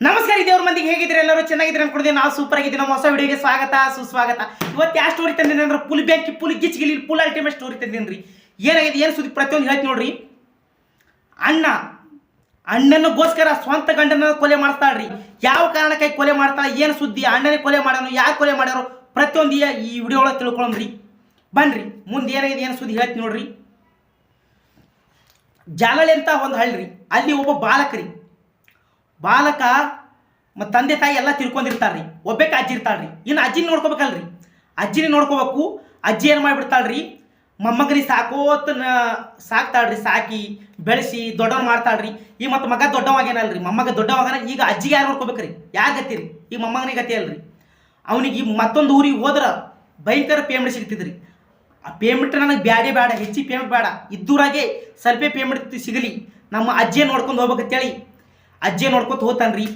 ನಮಸ್ಕಾರ ದೇವ್ರ ಮಂದಿಗೆ ಹೇಗಿದ್ರೆ ಎಲ್ಲರೂ ಚೆನ್ನಾಗಿದ್ರೆ ಅನ್ಕೊಂಡಿದ್ದೀನಿ. ನಾವು ಸೂಪರ್ ಆಗಿದ್ದೀವಿ. ನಮ್ಮ ಹೊಸ ವಿಡಿಯೋಗೆ ಸ್ವಾಗತ, ಸುಸ್ವಾಗತ. ಇವತ್ತು ಯಾವ ಸ್ಟೋರಿ ತಂದಿದ್ದೀನಿ ಅಂದ್ರೆ ಪುಲ್ ಬ್ಯಾಂಕಿ ಪುಲ್ ಗಿಚ್ಗಿಲಿ ಪುಲ್ ಅಲ್ಟಿಮೇಟ್ ಸ್ಟೋರಿ ತಂದಿದ್ದೀನಿ ರೀ. ಏನಾಗಿದೆ? ಏನು ಸುದ್ದಿ? ಪ್ರತಿಯೊಂದು ಹೇಳ್ತೀನಿ ನೋಡ್ರಿ. ಅಣ್ಣ ಅಣ್ಣನಗೋಸ್ಕರ ಸ್ವಂತ ಗಂಡನ ಕೊಲೆ ಮಾಡ್ತಾಳ್ರಿ ಯಾವ ಕಾರಣಕ್ಕೆ ಕೊಲೆ ಮಾಡ್ತಾಳೆ? ಏನು ಸುದ್ದಿ? ಅಣ್ಣನೇ ಕೊಲೆ ಮಾಡೋನು ಯಾರು ಕೊಲೆ ಮಾಡ್ಯಾರೋ? ಪ್ರತಿಯೊಂದು ಈ- ವಿಡಿಯೋ ಒಳಗೆ ತಿಳ್ಕೊಳ್ಳೋಣ್ರಿ ಬನ್ರಿ, ಮುಂದೆ ಏನಾಗಿದೆ? ಏನು ಸುದ್ದಿ ಹೇಳ್ತೀನಿ ನೋಡ್ರಿ. ಜಾಲಳಿ ಅಂತ ಒಂದು ಹಳ್ಳಿ ಅಲ್ಲಿ ಒಬ್ಬ ಬಾಲಕ ರೀ. ಬಾಲಕ ಮತ್ತು ತಂದೆ ತಾಯಿ ಎಲ್ಲ ತಿಳ್ಕೊಂಡಿರ್ತಾರ್ರಿ. ಒಬ್ಬಕ್ಕೆ ಅಜ್ಜಿ ಇರ್ತಾಳ್ರಿ. ಇನ್ನು ಅಜ್ಜಿನ ನೋಡ್ಕೋಬೇಕಲ್ರಿ. ಅಜ್ಜಿನ ನೋಡ್ಕೋಬೇಕು. ಅಜ್ಜಿ ಏನು ಮಾಡಿಬಿಡ್ತಾಳ್ರಿ? ಮೊಮ್ಮಗನಿಗೆ ಸಾಕೋತ ಸಾಕ್ತಾಳ್ರಿ, ಸಾಕಿ, ಬೆಳೆಸಿ, ದೊಡ್ಡವನ್ ಮಾಡ್ತಾಳ್ರಿ. ಈ ಮತ್ತು ಮಗ ದೊಡ್ಡವಾಗೇನಲ್ರಿ? ಮೊಮ್ಮಗ ದೊಡ್ಡವಾಗನ ಈಗ ಅಜ್ಜಿಗೆ ಯಾರು ನೋಡ್ಕೋಬೇಕ್ರಿ? ಯಾರು ಗತಿ ಈ ಮೊಮ್ಮಗನಿಗೆ ಗತಿ ಅಲ್ರಿ. ಅವನಿಗೆ ಮತ್ತೊಂದು ಊರಿಗೆ ಹೋದ್ರೆ ಭಯಂಕರ ಪೇಮೆಂಟ್ ಸಿಗ್ತಿದ್ರಿ. ಆ ಪೇಮೆಂಟ್ ನನಗೆ ಬ್ಯಾಡೇ ಬೇಡ ಹೆಚ್ಚಿಗೆ ಪೇಮೆಂಟ್ ಬೇಡ. ಇದ್ದೂರಾಗೆ ಸ್ವಲ್ಪ ಪೇಮೆಂಟ್ ಸಿಗಲಿ. ನಮ್ಮ ಅಜ್ಜಿಯ ನೋಡ್ಕೊಂಡು ಹೋಗ್ಬೇಕಂತೇಳಿ ಅಜ್ಜಿ ನೋಡ್ಕೊತ ಹೋತಾನ್ರಿ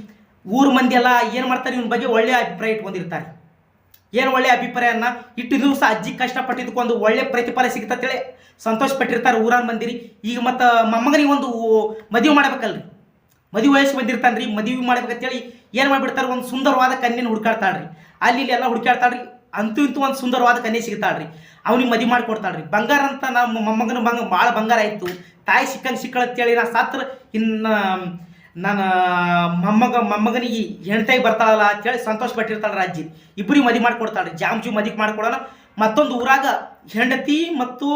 ಊರ್ ಮಂದಿ ಎಲ್ಲ ಏನು ಮಾಡ್ತಾರೆ, ಇವನ ಬಗ್ಗೆ ಒಳ್ಳೆಯ ಅಭಿಪ್ರಾಯ ಇಟ್ಕೊಂಡಿರ್ತಾರೆ. ಏನು ಒಳ್ಳೆಯ ಅಭಿಪ್ರಾಯನ ಇಟ್ಟು ದಿವಸ ಅಜ್ಜಿ ಕಷ್ಟಪಟ್ಟಿದ್ದಕ್ಕೊಂದು ಒಳ್ಳೆ ಪ್ರತಿಫಲ ಸಿಗ್ತತೇಳಿ. ಸಂತೋಷ ಪಟ್ಟಿರ್ತಾರೆ ಊರಾನ ಮಂದಿರಿ. ಈಗ ಮತ್ತು ಮೊಮ್ಮಗನಿಗೆ ಒಂದು ಮದುವೆ ಮಾಡ್ಬೇಕಲ್ರಿ. ಮದುವೆ ವಯಸ್ಸು ಬಂದಿರ್ತಾನ್ರಿ. ಮದುವೆ ಮಾಡ್ಬೇಕಂತೇಳಿ ಏನು ಮಾಡಿಬಿಡ್ತಾರೆ, ಒಂದು ಸುಂದರವಾದ ಕನ್ಯೆನ ಹುಡ್ಕಾಡ್ತಾಳ್ರಿ. ಅಲ್ಲಿ ಇಲ್ಲಿ ಎಲ್ಲ ಹುಡ್ಕಾಡ್ತಾಳ್ರಿ. ಅಂತೂ ಇಂತೂ ಒಂದು ಸುಂದರವಾದ ಕನ್ಯೆ ಸಿಗ್ತಾಳ್ರಿ. ಅವ್ನಿಗೆ ಮದುವೆ ಮಾಡಿಕೊಡ್ತಾಳ್ರಿ ಬಂಗಾರ ಅಂತ ನಮ್ಮ ಮೊಮ್ಮಗನ ಬಂಗ ಭಾಳ ಬಂಗಾರ ಆಯಿತು. ತಾಯಿ ಸಿಕ್ಕಂಗೆ ಸಿಕ್ಕಳಂತೇಳಿ ನಾ ಸಾತ್ರ ಇನ್ನು ನನ್ನ ಮೊಮ್ಮಗ, ಮೊಮ್ಮಗನಿಗೆ ಹೆಣ್ತಾಯಿ ಬರ್ತಾಳಲ್ಲ ಅಂತೇಳಿ ಸಂತೋಷ ಪಟ್ಟಿರ್ತಾಳೆ ಅಜ್ಜಿ ಇಬ್ಬರಿಗೆ ಮದಿ ಮಾಡ್ಕೊಡ್ತಾಳೆ ಜಾಮ್ಜು ಮದಿ ಮಾಡ್ಕೊಡೋಣ. ಮತ್ತೊಂದು ಊರಾಗ ಹೆಂಡತಿ ಮತ್ತು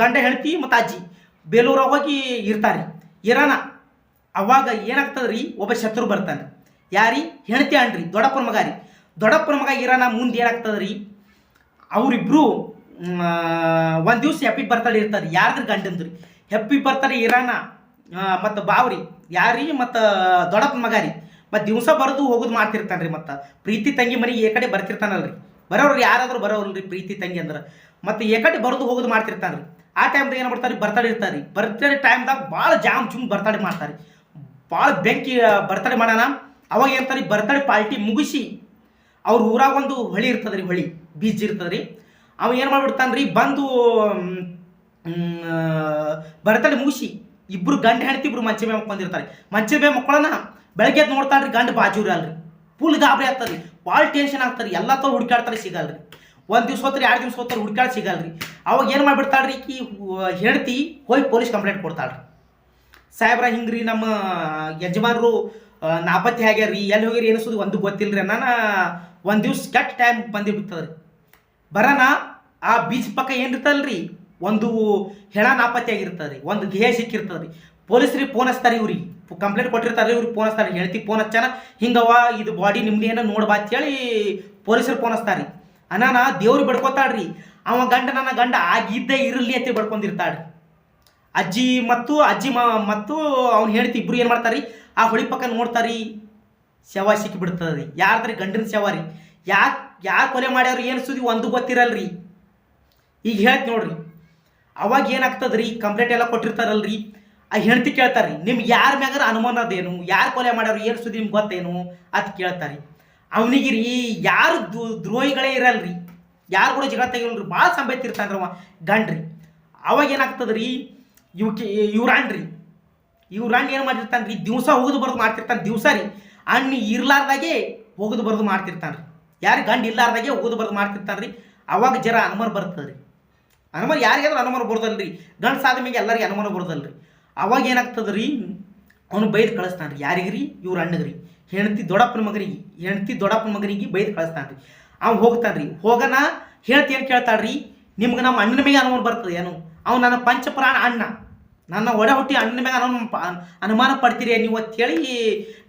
ಗಂಡ ಹೆಂಡತಿ ಮತ್ತು ಅಜ್ಜಿ ಬೇಲೂರಾಗ ಹೋಗಿ ಇರ್ತಾರೆ. ಇರಾನ, ಅವಾಗ ಏನಾಗ್ತದೆ ರೀ ಒಬ್ಬ ಶತ್ರು ಬರ್ತಾನೆ ಯಾರಿ? ಹೆಂಡತಿ ಅಣ್ರಿ ದೊಡ್ಡಪ್ಪನ ಮಗ ರೀ. ದೊಡ್ಡಪ್ಪನ ಮಗ ಇರಾನ ಮುಂದೆ ಏನಾಗ್ತದೆ ರೀ ಅವರಿಬ್ಬರು ಒಂದು ದಿವ್ಸ ಹೆಪ್ಪಿ ಬರ್ತಾಳೆ ಇರ್ತಾರೆ. ಯಾರ್ದ್ರ ಗಂಡಂದ್ರಿ? ಹೆಪ್ಪಿ ಬರ್ತಡೇ ಇರಾನ. ಮತ್ತು ಬಾವ್ರಿ, ಯಾರಿ ಮತ್ತು ದೊಡ್ಡಪ್ಪ ಮಗ ರೀ. ಮತ್ತು ದಿವಸ ಬರೆದು ಹೋಗೋದು ಮಾಡ್ತಿರ್ತಾನೆ ರೀ ಮತ್ತು. ಪ್ರೀತಿ ತಂಗಿ ಮನೆಗೆ ಏ ಕಡೆ ಬರ್ತಿರ್ತಾನಲ್ರಿ. ಬರೋರು ಯಾರಾದರೂ ಬರೋಲ್ರಿ ಪ್ರೀತಿ ತಂಗಿ ಅಂದ್ರೆ. ಮತ್ತು ಏ ಕಡೆ ಬರೋದು ಹೋಗೋದು ಮಾಡ್ತಿರ್ತಾನೆ ರೀ ಆ ಟೈಮ್ದಾಗ ಏನು ಮಾಡ್ತಾರೆ ಬರ್ತಡೆ ಇರ್ತಾರೆ ಬರ್ತಡೆ ಟೈಮ್ದಾಗ ಭಾಳ ಜಾಮ್ ಚುಮ್ ಬರ್ತಡೆ ಮಾಡ್ತಾರೆ ಭಾಳ ಬೆಂಕಿ ಬರ್ತಡೆ ಮಾಡೋಣ. ಅವಾಗ ಏನಂತಾರೆ ಬರ್ತಡೆ ಪಾರ್ಟಿ ಮುಗಿಸಿ ಅವ್ರ ಊರಾಗ ಒಂದು ಹೊಳಿ ಇರ್ತದೆ ರೀ ಹೊಳಿ. ಬೀಚ್ ಇರ್ತದೆ ರೀ ಅವ ಏನು ಮಾಡ್ಬಿಡ್ತಾನೆ ರೀ ಬಂದು ಬರ್ತಡೆ ಮುಗಿಸಿ ಇಬ್ರು ಗಂಡ ಹೆಂಡತಿ ಇಬ್ರು ಮಂಚ ಮೇಲೆ ಬಂದಿರ್ತಾರೆ ಮಂಚ ಮೇಲೆ ಮಕ್ಕಳನ್ನ ಬೆಳಗ್ಗೆ ನೋಡ್ತಾಳ್ರಿ ಗಂಡ ಬಾಜೂರಿ ಅಲ್ರಿ. ಫುಲ್ ಗಾಬರಿ ಆಗ್ತದೆ ಭಾಳ ಟೆನ್ಷನ್ ಆಗ್ತಾರೆ ಎಲ್ಲ ತೋ ಹುಡುಕಾಡ್ತಾರೆ ಸಿಗಲ್ರಿ. ಒಂದು ದಿವ್ಸ ಹೋತ್ರಿ, ಎರಡು ದಿವ್ಸ ಹೋತ್ರಿ ಹುಡುಕಾಡ್ ಸಿಗಲ್ರಿ. ಅವಾಗ ಏನು ಮಾಡಿಬಿಡ್ತಾಳ್ರಿ ಈ ಹೆಂಡತಿ ಹೋಗಿ ಪೊಲೀಸ್ ಕಂಪ್ಲೇಂಟ್ ಕೊಡ್ತಾಳ್ರಿ. ಸಾಹೇಬ್ರ ಹಿಂಗ್ರಿ ನಮ್ಮ ಯಜಮಾನರು ನಾಪತ್ತೆ ಆಗ್ಯಾರ್ರಿ. ಎಲ್ಲಿ ಹೋಗಿರಿ ಏನಿಸೋದು ಒಂದು ಗೊತ್ತಿಲ್ಲರಿ ನಾನು ಒಂದು ದಿವ್ಸ ಕೆಟ್ಟ ಟೈಮ್ ಬಂದಿಬಿಡ್ತದ್ರಿ. ಬರೋಣ ಆ ಬೀಚ್ ಪಕ್ಕ ಏನಿರ್ತಲ್ರಿ ಒಂದು ಹೆಣ ನಾಪತ್ತೆ ಆಗಿರ್ತದ್ರಿ ಒಂದು ದೇಹ ಸಿಕ್ಕಿರ್ತದ್ರಿ ಪೊಲೀಸ್ರಿಗೆ ಫೋನ್ ಹಚ್ತಾರೆ ಇವ್ರಿಗೆ. ಕಂಪ್ಲೇಂಟ್ ಕೊಟ್ಟಿರ್ತಾರೆ ಇವ್ರಿಗೆ ಫೋನ್ ಹಚ್ತಾರೆ. ಹೇಳ್ತಿ ಫೋನ್ ಹಚ್ಚಾನ ಹಿಂಗವ ಇದು ಬಾಡಿ ನಿಮ್ದು ಏನೋ ನೋಡ್ಬಾ ಅಂತೇಳಿ ಪೊಲೀಸರು ಫೋನ್ ಹಚ್ತಾರೆ. ಅನಾನ ದೇವ್ರಿಗೆ ಬಡ್ಕೋತಾಳ್ರಿ. ಅವ ಗಂಡ ನನ್ನ ಗಂಡ ಆಗಿದ್ದೇ ಇರಲಿ ಅಂತ ಬಡ್ಕೊಂಡಿರ್ತಾಳ್ರಿ. ಅಜ್ಜಿ ಮತ್ತು ಅಜ್ಜಿ ಮ ಮತ್ತು ಅವ್ನು ಹೇಳ್ತಿ ಇಬ್ರು ಏನು ಮಾಡ್ತಾರಿ? ಆ ಹೊಳಿ ಪಕ್ಕ ನೋಡ್ತಾರೆ, ಶವ ಸಿಕ್ಕಿ ರೀ ಯಾರ್ದ್ರಿ ಗಂಡನ ಶವ ರೀ? ಯಾಕೆ, ಯಾರು ಕೊಲೆ ಮಾಡ್ಯಾರ ಏನು ಸುದ್ದಿ? ಒಂದು ಗೊತ್ತಿರಲ್ರಿ. ಈಗ ಹೇಳ್ತಿ ನೋಡ್ರಿ. ಅವಾಗ ಏನಾಗ್ತದೆ ರೀ ಕಂಪ್ಲೇಂಟ್ ಎಲ್ಲ ಕೊಟ್ಟಿರ್ತಾರಲ್ರಿ? ಆ ಹೆಂಡತಿ ಕೇಳ್ತಾರೆ ರೀ ನಿಮ್ಗೆ ಯಾರ ಮ್ಯಾಗಾರ ಅನುಮಾನ ಅದೇನು? ಯಾರು ಕೊಲೆ ಮಾಡ್ಯಾರ ಏನು ಸುದ್ದಿ ನಿಮ್ಗೆ ಗೊತ್ತೇನು? ಅಂತ ಕೇಳ್ತಾರೆ ಅವನಿಗೆ ರೀ ಯಾರು ದ್ರೋಹಿಗಳೇ ಇರಲ್ರಿ. ಯಾರು ಕೂಡ ಜಗಳ ತೆಗಿಲ್ರಿ ಭಾಳ ಸಂಬೈತಿರ್ತಾನ್ರಿ ಅವ, ಗಂಡ್ರಿ. ಅವಾಗ ಏನಾಗ್ತದ್ರಿ? ಇವಕ್ಕೆ ಇವ್ರ ಅಣ್ಣ್ರಿ. ಇವ್ರ ಅಣ್ಣ ಏನು ಮಾಡಿರ್ತಾನೆ ರೀ ದಿವಸ ಹೋಗುದು ಬರೋದು ಮಾಡ್ತಿರ್ತಾನೆ ದಿವಸ ರೀ ಅಣ್ಣ ಇರ್ಲಾರ್ದಾಗೆ ಹೋಗುದು ಬರೋದು ಮಾಡ್ತಿರ್ತಾನೆ ರೀ ಯಾರು ಗಂಡ ಇರ್ಲಾರ್ದಾಗೆ ಹೋಗುದು ಬರೋದು ಮಾಡ್ತಿರ್ತಾನೆ ರೀ ಅವಾಗ ಜರ ಅನುಮಾನ ಬರ್ತದೆ ರೀ ಅನುಮಾನ ಯಾರಿಗಾದ್ರೂ ಅನುಮಾನ ಬರೋದಲ್ರಿ? ಸಾಧ ಮೇಲೆ ಎಲ್ಲರಿಗೆ ಅನುಮಾನ ಬರೋದಲ್ರಿ. ಅವಾಗ ಏನಾಗ್ತದೆ ರೀ ಅವನು ಬೈದು ಕಳಿಸ್ತಾನೆ ರೀ ಯಾರಿಗೆ ರೀ ಇವ್ರ ಅಣ್ಣಗೆ ರೀ ಹೆಂಡತಿ ದೊಡ್ಡಪ್ಪನ ಮಗನಿಗೆ. ಹೆಂಡತಿ ದೊಡ್ಡಪ್ಪನ ಮಗನಿಗೆ ಬೈದು ಕಳಿಸ್ತಾನೆ ರೀ ಅವ್ನು ಹೋಗ್ತಾನೆ ರೀ ಹೋಗನ? ಹೇಳ್ತಿ ಏನು ಕೇಳ್ತಾಳೆ ರೀ ನಿಮ್ಗೆ ನಮ್ಮ ಅಣ್ಣನ ಮೇಲೆ ಅನುಮಾನ ಬರ್ತದೆ ಏನು? ಅವ್ನು ನನ್ನ ಪಂಚಪ್ರಾಣ ಅಣ್ಣ. ನನ್ನ ಒಡ ಹುಟ್ಟಿ ಅಣ್ಣನ ಮೇಲೆ ಅನು ಅನುಮಾನ ಪಡ್ತೀರಿ ನೀವು ಅಂತೇಳಿ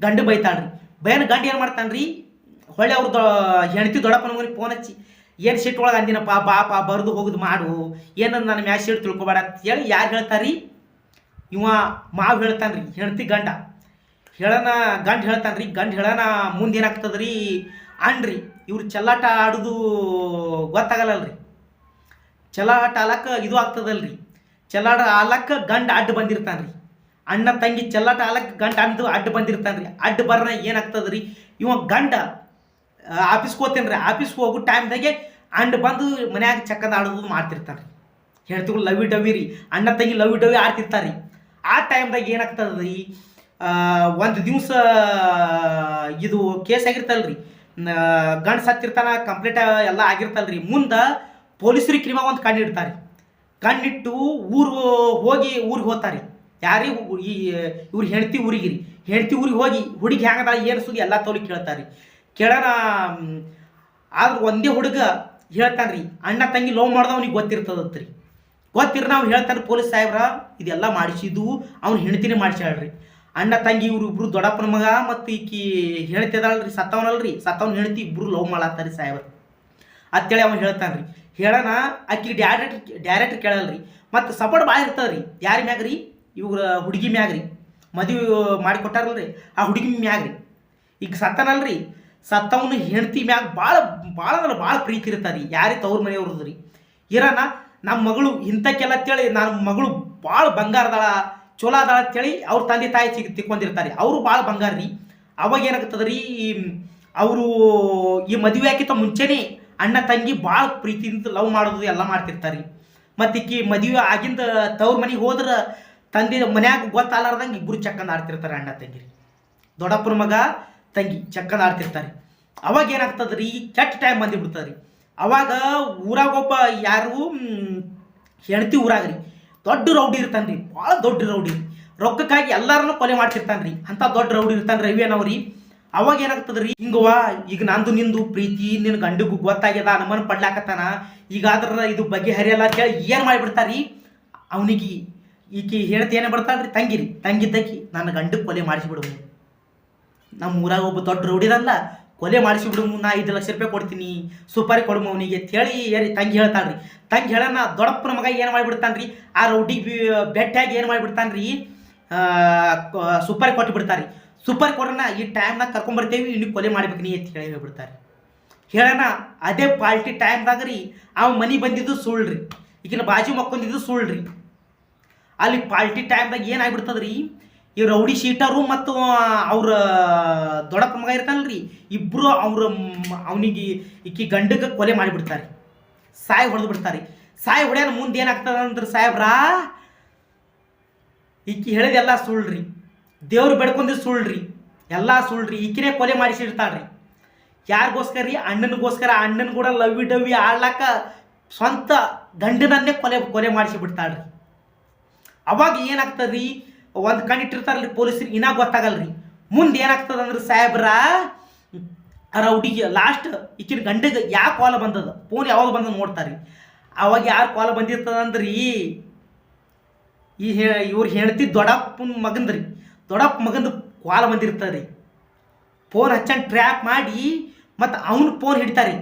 ಗಂಡು ಬೈತಾಳ್ರಿ. ಬಯನ ಗಂಡು ಏನು ಮಾಡ್ತಾನೆ ರೀ ಹೊಳ್ಳಿ ಅವ್ರ ದೊ ಹೆಂಡತಿ ದೊಡ್ಡಪ್ಪನ ಮಗನಿಗೆ ಫೋನ್ ಹಚ್ಚಿ ಏನು ಸಿಟ್ ಒಳಗೆ ಅಂದಿನಪ್ಪ ಬಾಪ ಬರೆದು ಹೋಗುದು ಮಾಡು. ಏನಂದ್ರೆ ನನ್ನ ಮ್ಯಾಚ್ ಹೇಳಿ ತಿಳ್ಕೊಬೇಡ ಅಂತೇಳಿ ಯಾರು ಹೇಳ್ತಾರ್ರಿ ಇವ ಮಾವು ಹೇಳ್ತಾನ್ರಿ, ಹೆಂಡತಿ ಗಂಡ. ಹೇಳನ ಗಂಡ ಹೇಳ್ತಾನೆ ರೀ ಗಂಡ ಹೇಳನ ಮುಂದೆ ಏನಾಗ್ತದೆ ರೀ ಅಣ್ರಿ, ಇವ್ರು ಚೆಲ್ಲಾಟ ಆಡೋದು ಗೊತ್ತಾಗಲ್ಲಲ್ರಿ. ಚೆಲ್ಲಾಟ ಆಲಕ್ಕ ಇದು ಆಗ್ತದಲ್ರಿ. ಚಲ್ಲಾಟ ಆಲಕ್ಕ ಗಂಡ ಅಡ್ಡ ಬಂದಿರ್ತಾನೆ ರೀ ಅಣ್ಣ ತಂಗಿ ಚೆಲ್ಲಾಟ ಆಲಕ್ಕ ಗಂಡ ಅಡ್ಡ ಬಂದಿರ್ತಾನೆ ರೀ ಅಡ್ಡ ಬರ್ನ ಏನಾಗ್ತದ್ರಿ? ಇವ ಗಂಡ ಆಫೀಸ್ಗೆ ಹೋಗ್ತೇನೆ ರೀ ಆಫೀಸ್ಗೆ ಹೋಗೋ ಟೈಮ್ದಾಗೆ ಅಂಡ್ ಬಂದು ಮನ್ಯಾಗ ಚಕ್ಕಂದ ಆಡೋದು ಮಾಡ್ತಿರ್ತಾರೆ ರೀ ಲವ್ ಲವಿ ಡವಿ ರೀ ಅಣ್ಣ ತಂಗಿ ಲವಿ ಡವಿ ಆಡ್ತಿರ್ತಾರೆ ರೀ ಆ ಟೈಮ್ದಾಗ ಏನಾಗ್ತದ ರೀ ಒಂದು ದಿವಸ, ಇದು ಕೇಸ್ ಆಗಿರ್ತಲ್ರಿ. ಗಂಡು ಸತ್ತಿರ್ತಾನ, ಕಂಪ್ಲೀಟ್ ಎಲ್ಲ ಆಗಿರ್ತಲ್ಲ ರೀ ಮುಂದೆ ಪೊಲೀಸರಿಗೆ ಕ್ರಿಮ ಒಂದು ಕಣ್ಣಿಡ್ತಾರೆ ಕಣ್ಣಿಟ್ಟು ಊರು ಹೋಗಿ ಊರಿಗೆ ಹೋಗ್ತಾರೆ ಯಾರಿ? ಈ, ಇವ್ರು ಹೆಂಡತಿ ಊರಿಗೆ ರೀ ಹೆಂಡತಿ ಊರಿಗೆ ಹೋಗಿ ಹುಡುಗಿ ಹ್ಯಾಂಗದ ಏನು ಸುದ್ದಿ, ಎಲ್ಲ ತೋಲಿ ಕೇಳ್ತಾರೆ ಕೇಳೋಣ ಆದ್ರೆ ಒಂದೇ ಹುಡುಗ ಹೇಳ್ತಾನೆ ರೀ ಅಣ್ಣ ತಂಗಿ ಲವ್ ಗೊತ್ತಿರ್ತದತ್ತು ಗೊತ್ತಿರ್ತದತ್ರಿ. ಗೊತ್ತಿರ ನಾವು ಹೇಳ್ತಾನೆ ಪೊಲೀಸ್ ಸಾಹೇಬ್ರ, ಇದೆಲ್ಲ ಮಾಡಿಸಿದ್ದು ಅವ್ನು ಹೆಣ್ತಿನೇ ಮಾಡಿಸ್ಯಾಳ್ರಿ. ಅಣ್ಣ ತಂಗಿ ಇವ್ರು ಇಬ್ರು ದೊಡ್ಡಪ್ಪನ ಮಗ ಮತ್ತು ಈಕಿ ಹೇಳ್ತಿದಾಳ್ರಿ ಸತ್ತವನಲ್ರಿ, ಸತ್ತವನ ಹೆಣ್ತಿ ಇಬ್ರು ಲವ್ ಮಾಡತ್ತಾರಿ ಸಾಹೇಬ್ರ. ಅಂತೇಳಿ ಹೇಳ್ತಾನೆ ರೀ ಹೇಳೋಣ ಆಕಿ ಡೈರೆಕ್ಟ್ ಡೈರೆಕ್ಟ್ ಕೇಳಲ್ರಿ, ಮತ್ತು ಸಪೋರ್ಟ್ ಭಾಳ ಇರ್ತದ್ರಿ, ಯಾರ ಮ್ಯಾಗ ರೀ ಇವ್ರ ಹುಡುಗಿ ಮ್ಯಾಗ ರೀ ಮದುವೆ ಮಾಡಿ ಕೊಟ್ಟಾರಲ್ರಿ ಆ ಹುಡುಗಿ ಮ್ಯಾಗ ರೀ ಈಗ ಸತ್ತನಲ್ರಿ ಸತ್ತವನು ಹೆಂಡತಿ ಮ್ಯಾಗ ಭಾಳ ಭಾಳ ಅಂದ್ರೆ ಭಾಳ ಪ್ರೀತಿ ಇರ್ತಾರೆ. ಯಾರೇ ತವ್ರ ಮನೆಯವ್ರದ್ದು ರೀ? ಇರೋಣ ನಮ್ಮ ಮಗಳು ಇಂಥಕ್ಕೆಲ್ಲ ಅಂತೇಳಿ ನನ್ನ ಮಗಳು ಭಾಳ ಬಂಗಾರದಾಳ ಚಲೋ ಅದಾಳ ಅಂತೇಳಿ ಅವ್ರ ತಂದೆ ತಾಯಿ ಸಿಗ್ ತಿಕ್ಕೊಂಡಿರ್ತಾರೆ ಅವರು ಭಾಳ ಬಂಗಾರ ರೀ. ಅವಾಗ ಏನಾಗ್ತದೆ ರೀ ಅವರು ಈ ಮದುವೆ ಹಾಕಿತ ಮುಂಚೆನೇ ಅಣ್ಣ ತಂಗಿ ಭಾಳ ಪ್ರೀತಿಯಿಂದ ಲವ್ ಮಾಡೋದು ಎಲ್ಲ ಮಾಡ್ತಿರ್ತಾರೆ. ಮತ್ತು ಈಕಿ ಮದುವೆ ಆಗಿಂದ ತವ್ರ ಮನೆಗೆ ಹೋದ್ರೆ ತಂದೆ ಮನ್ಯಾಗ ಗೊತ್ತಾಲಾರ್ದಂಗೆ ಇಬ್ಬರು ಚಕ್ಕಂದು ಆಡ್ತಿರ್ತಾರೆ ಅಣ್ಣ ತಂಗಿ ರೀ. ದೊಡ್ಡಪ್ಪನ ಮಗ ತಂಗಿ ಚಕ್ಕದ ಆಡ್ತಿರ್ತಾರೆ ಅವಾಗ ಏನಾಗ್ತದೆ ರೀ ಕೆಟ್ಟ ಟೈಮ್ ಬಂದಿಬಿಡ್ತದೆ ರೀ ಅವಾಗ ಊರಾಗ ಒಬ್ಬ ಯಾರು ಹೆಣ್ತಿ ಊರಾಗ ರೀ ದೊಡ್ಡ ರೌಡಿ ಇರ್ತಾನೆ ರೀ ಭಾಳ ದೊಡ್ಡ ರೌಡಿ. ರೊಕ್ಕಕ್ಕಾಗಿ ಎಲ್ಲಾರನ್ನೂ ಕೊಲೆ ಮಾಡ್ತಿರ್ತಾನೆ ರೀ ಅಂಥ ದೊಡ್ಡ ರೌಡಿ ಇರ್ತಾನೆ ರವಿ ಅನ್ನೋರಿ ಅವಾಗ ಏನಾಗ್ತದೆ ರೀ ಈಗ ನಂದು ನಿಂದು ಪ್ರೀತಿ ನಿನ್ನ ಗಂಡಿಗೂ ಗೊತ್ತಾಗ್ಯದ ಅನುಮಾನ ಪಡ್ಲಾಕತ್ತಾನ. ಈಗಾದ್ರ ಇದು ಬಗ್ಗೆ ಬಗೆಹರಿಯಲ್ಲ ಅಂತೇಳಿ ಏನು ಮಾಡಿಬಿಡ್ತಾರಿ ಅವನಿಗೆ, ಈಕಿ ಹೇಳ್ತಿ ಏನೇ ಬರ್ತಾಳ್ರಿ ತಂಗಿ ರೀ ತಂಗಿ ತಕ್ಕಿ ನನ್ನ ಗಂಡು ಕೊಲೆ ಮಾಡಿಸಿಬಿಡು ನಮ್ಮ ಊರಾಗ ಒಬ್ಬ ದೊಡ್ಡ ರೌಡಿದಲ್ಲ ಕೊಲೆ ಮಾಡಿಸಿಬಿಡು ನಾ ಐದು ಲಕ್ಷ ರೂಪಾಯಿ ಕೊಡ್ತೀನಿ. ಸುಪಾರಿ ಕೊಡು ಅವನಿಗೆ ಅಂತೇಳಿ ಏರಿ ತಂಗಿ ಹೇಳ್ತಾಳ್ರಿ. ತಂಗಿ ಹೇಳೋಣ ದೊಡ್ಡಪ್ಪನ ಮಗ ಏನು ಮಾಡಿಬಿಡ್ತಾನೆ ರೀ ಆ ರೌಡಿ ಬೆಟ್ಟಾಗಿ ಏನು ಮಾಡಿಬಿಡ್ತಾನೆ ರೀ ಸುಪಾರಿ ಕೊಟ್ಟು ಬಿಡ್ತಾರೆ ಸುಪಾರಿ ಕೊಡೋಣ ಈ ಟೈಮ್ನಾಗ ಕರ್ಕೊಂಬರ್ತೇವಿ ಇನ್ನು ಕೊಲೆ ಮಾಡ್ಬೇಕು ನೀ ಅಂತ ಹೇಳಿ ಹೇಳ್ಬಿಡ್ತಾರೆ ಹೇಳೋಣ ಅದೇ ಪಾರ್ಟಿ ಟೈಮ್ದಾಗ ರೀ, ಅವ ಮನೆ ಬಂದಿದ್ದು ಸುಳ್ಳ್ರಿ. ಈಗಿನ ಬಾಜು ಮಕ್ಕೊಂದಿದ್ದು ಸುಳ್ಳ್ರಿ. ಅಲ್ಲಿ ಪಾರ್ಟಿ ಟೈಮ್ದಾಗ ಏನಾಗ್ಬಿಡ್ತದ ರೀ ಈ ರೌಡಿ ಶೀಟರು ಮತ್ತು ಅವ್ರ ದೊಡ್ಡಪ್ಪ ಮಗ ಇರ್ತಾನಲ್ರಿ ಇಬ್ಬರು ಅವ್ರ ಅವನಿಗೆ ಈಕಿ ಗಂಡಗೆ ಕೊಲೆ ಮಾಡಿಬಿಡ್ತಾರೆ. ಸಾಯಿ ಹೊಡೆದು ಬಿಡ್ತಾರೆ. ಸಾಯಿ ಹೊಡ್ಯಾನ ಮುಂದೆ ಏನಾಗ್ತದ ಅಂದ್ರೆ ಸಾಹೇಬ್ರಾ, ಈಕಿ ಹೇಳಿದೆಲ್ಲ ಸುಳ್ಳ್ರಿ ದೇವ್ರು ಬೆಡ್ಕೊಂಡು ಸುಳ್ಳ್ರಿ ಎಲ್ಲ ಸುಳ್ಳ್ರಿ ಈಕಿನೇ ಕೊಲೆ ಮಾಡಿಸಿರ್ತಾಳ್ರಿ. ಯಾರಿಗೋಸ್ಕರ ರೀ? ಅಣ್ಣನಿಗೋಸ್ಕರ. ಅಣ್ಣನ ಕೂಡ ಲವ್ವಿ ಡವ್ವಿ ಆಡ್ಲಾಕ ಸ್ವಂತ ಗಂಡನನ್ನೇ ಕೊಲೆ ಕೊಲೆ ಮಾಡಿಸಿ ಬಿಡ್ತಾಳ್ರಿ ಅವಾಗ ಏನಾಗ್ತದೆ ರೀ ಒಂದು ಕಣ್ಣಿಟ್ಟಿರ್ತಾರಲ್ರಿ ಪೊಲೀಸರಿಗೆ ಇನ್ನೂ ಗೊತ್ತಾಗಲ್ರಿ. ಮುಂದೆ ಏನಾಗ್ತದ ಅಂದ್ರೆ ಸಾಹೇಬ್ರ ರೌಡಿಗೆ ಲಾಸ್ಟ್ ಈಕಿನ ಗಂಡಗೆ ಯಾವ ಕಾಲ ಬಂದದ? ಫೋನ್ ಯಾವಾಗ ಬಂದ ನೋಡ್ತಾರೆ ಅವಾಗ ಯಾರು ಕಾಲ ಬಂದಿರ್ತದಂದ್ರಿ? ಈ ಹೇ, ಇವ್ರು ಹೆಂಡತಿ ದೊಡ್ಡಪ್ಪನ ಮಗಂದ್ರಿ ದೊಡ್ಡಪ್ಪ ಮಗಂದು ಕಾಲ ಬಂದಿರ್ತದೆ ರೀ ಫೋನ್ ಹಚ್ಚಂಡ್ ಟ್ರ್ಯಾಕ್ ಮಾಡಿ ಮತ್ತು ಅವ್ನ ಫೋನ್ ಹಿಡಿತಾರೆ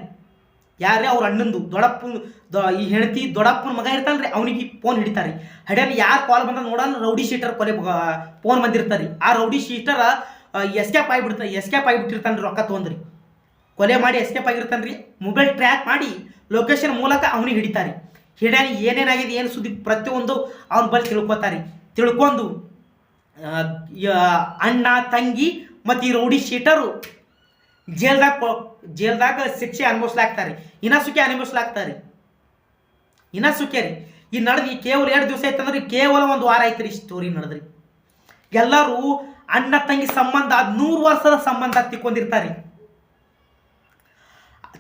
ಯಾರೇ ಅವ್ರ ಅಣ್ಣಂದು ದೊಡಪ್ಪನ ದೊ- ಈ ಹೆಂಡತಿ ದೊಡಪ್ಪನ ಮಗ ಇರ್ತಾನ್ರಿ, ಅವನಿಗೆ ಫೋನ್ ಹಿಡಿತಾರೆ. ಹಡ್ಯಾನ ಯಾರು ಕಾಲ್ ಬಂದ ನೋಡೋಣ ರೌಡಿ ಶೀಟರ್ ಕೊಲೆ ಫೋನ್ ಬಂದಿರ್ತಾರೆ ಆ ರೌಡಿ ಶೀಟರ್ ಎಸ್ಕೇಪ್ ಆಗಿಬಿಡ್ತಾರೆ ಎಸ್ಕೇಪ್ ಆಗಿಬಿಟ್ಟಿರ್ತಾನೆ ರೊಕ್ಕ ತೊಗೊಂಡ್ರಿ. ಕೊಲೆ ಮಾಡಿ ಎಸ್ಕೇಪ್ ಆಗಿರ್ತಾನೆ ರೀ ಮೊಬೈಲ್ ಟ್ರ್ಯಾಕ್ ಮಾಡಿ ಲೊಕೇಶನ್ ಮೂಲಕ ಅವನಿಗೆ ಹಿಡಿತಾರೆ. ಹಿಡ್ಯಾನ ಏನೇನಾಗಿದೆ ಏನು ಸುದ್ದಿ, ಪ್ರತಿಯೊಂದು ಅವ್ನ ಬಳಿ ತಿಳ್ಕೊತಾರೆ. ತಿಳ್ಕೊಂಡು ಅಣ್ಣ, ತಂಗಿ ಮತ್ತು ಈ ರೌಡಿ ಶೀಟರು ಜೇಲ್ದಾಗ ಜೇಲ್ದಾಗ ಶಿಕ್ಷೆ ಅನುಭವಿಸ್ಲಾಗ್ತಾರೆ. ಇನ್ನ ಸುಖಿ ಅನುಭವಿಸ್ಲಾಗ್ತಾರೆ. ಇನ್ನ ಸುಖಿ ರೀ. ಈ ನಡೆದು ಈ ಕೇವಲ ಎರಡು ದಿವಸ ಆಯ್ತಂದ್ರೆ ಕೇವಲ ಒಂದು ವಾರ ಐತ್ರಿ ಸ್ಟೋರಿ ನಡೆದ್ರಿ. ಎಲ್ಲರೂ ಅಣ್ಣ ತಂಗಿ ಸಂಬಂಧ ನೂರು ವರ್ಷದ ಸಂಬಂಧ ತಿಕ್ಕೊಂಡಿರ್ತಾರೆ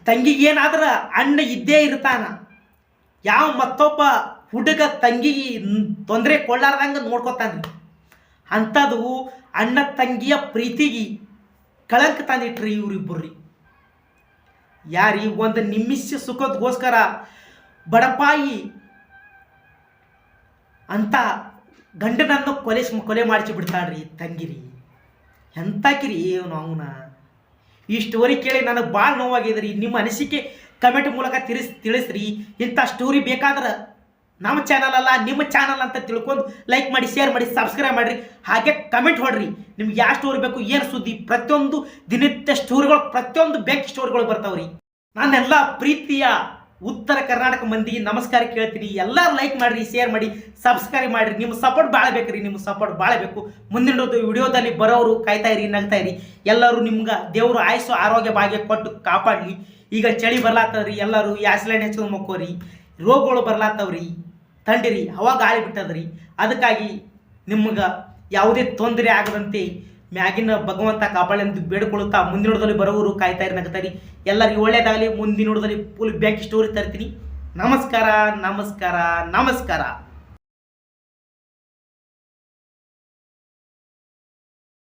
ತಂಗಿಗೆ ಏನಾದ್ರ ಅಣ್ಣ ಇದ್ದೇ ಇರ್ತಾನ. ಯಾವ ಮತ್ತೊಬ್ಬ ಹುಡುಗ ತಂಗಿಗೆ ತೊಂದರೆ ಕೊಡ್ಲಾರ್ದಂಗೆ ನೋಡ್ಕೊತಾನ್ರಿ. ಅಂಥದ್ದು ಅಣ್ಣ ತಂಗಿಯ ಪ್ರೀತಿಗೆ ಕಳಂಕ ತಂದಿಟ್ರಿ ಇವರಿಬ್ಬರ್ರಿ ಯಾರೀ ಒಂದು ನಿಮಿಷ ಸುಖದಗೋಸ್ಕರ ಬಡಪಾಯಿ ಅಂತ ಗಂಡನನ್ನು ಕೊಲೆ ಕೊಲೆ ಮಾಡಿಸಿ ಬಿಡ್ತಾಳ್ರಿ ತಂಗಿರಿ. ಎಂತಾಕಿರಿ ಏನು ಅವನ ಈ ಸ್ಟೋರಿ ಕೇಳಿ ನನಗೆ ಭಾಳ ನೋವಾಗಿದ್ರಿ ನಿಮ್ಮ ಅನಿಸಿಕೆ ಕಮೆಂಟ್ ಮೂಲಕ ತಿಳಿಸ್ ತಿಳಿಸ್ರಿ. ಇಂಥ ಸ್ಟೋರಿ ಬೇಕಾದ್ರೆ ನಮ್ಮ ಚಾನಲ್ ಅಲ್ಲ, ನಿಮ್ಮ ಚಾನಲ್ ಅಂತ ತಿಳ್ಕೊಂಡು ಲೈಕ್ ಮಾಡಿ ಶೇರ್ ಮಾಡಿ ಸಬ್ಸ್ಕ್ರೈಬ್ ಮಾಡಿರಿ. ಹಾಗೆ ಕಮೆಂಟ್ ಹೊಡ್ರಿ. ನಿಮ್ಗೆ ಯಾವ ಸ್ಟೋರಿ ಬೇಕು, ಏನು ಸುದ್ದಿ, ಪ್ರತಿಯೊಂದು ದಿನನಿತ್ಯ ಸ್ಟೋರಿಗಳು ಪ್ರತಿಯೊಂದು ಬೆಂಕ್ ಸ್ಟೋರಿಗಳು ಬರ್ತಾವ್ರಿ. ನಾನೆಲ್ಲ ಪ್ರೀತಿಯ ಉತ್ತರ ಕರ್ನಾಟಕ ಮಂದಿಗೆ ನಮಸ್ಕಾರ ಕೇಳ್ತೀನಿ. ಎಲ್ಲ ಲೈಕ್ ಮಾಡಿರಿ ಶೇರ್ ಮಾಡಿ ಸಬ್ಸ್ಕ್ರೈಬ್ ಮಾಡಿರಿ. ನಿಮ್ಮ ಸಪೋರ್ಟ್ ಭಾಳ ಬೇಕ್ರಿ, ನಿಮ್ಮ ಸಪೋರ್ಟ್ ಭಾಳ ಬೇಕು. ಮುಂದಿನ ವಿಡಿಯೋದಲ್ಲಿ ಬರೋರು ಕಾಯ್ತಾ ಇರಿ, ನಗ್ತಾ ಇರಿ. ಎಲ್ಲರೂ ನಿಮ್ಗೆ ದೇವರು ಆಯಸ್ಸು, ಆರೋಗ್ಯ, ಭಾಗ್ಯ ಕೊಟ್ಟು ಕಾಪಾಡಲಿ. ಈಗ ಚಳಿ ಬರ್ಲಾತ್ತವ್ರಿ ಎಲ್ಲರೂ ಯಾಸ್ಲೈನ್ ಹೆಚ್ಚು ಮಕ್ಕೋರಿ. ರೋಗಗಳು ಬರ್ಲಾತ್ತವ್ರಿ ಥಂಡಿರಿ ಹವಾ ಗಾಳಿ ಬಿಟ್ಟದ್ರಿ. ಅದಕ್ಕಾಗಿ ನಿಮ್ಗೆ ಯಾವುದೇ ತೊಂದರೆ ಆಗದಂತೆ ಮ್ಯಾಗಿನ ಭಗವಂತ ಕಾಪಾಳೆಂದು ಬೇಡಿಕೊಳ್ಳುತ್ತಾ ಮುಂದಿನ ನೋಡದಲ್ಲಿ ಬರೋರು ಕಾಯ್ತಾ ಇರಿ ನಗತಾರಿ ಎಲ್ಲರಿಗೂ ಒಳ್ಳೇದಾಗಲಿ ಮುಂದಿನ ನೋಡದಲ್ಲಿ ಫುಲ್ ಬ್ಯಾಕ್ ಸ್ಟೋರಿ ತರ್ತೀನಿ. ನಮಸ್ಕಾರ ನಮಸ್ಕಾರ ನಮಸ್ಕಾರ.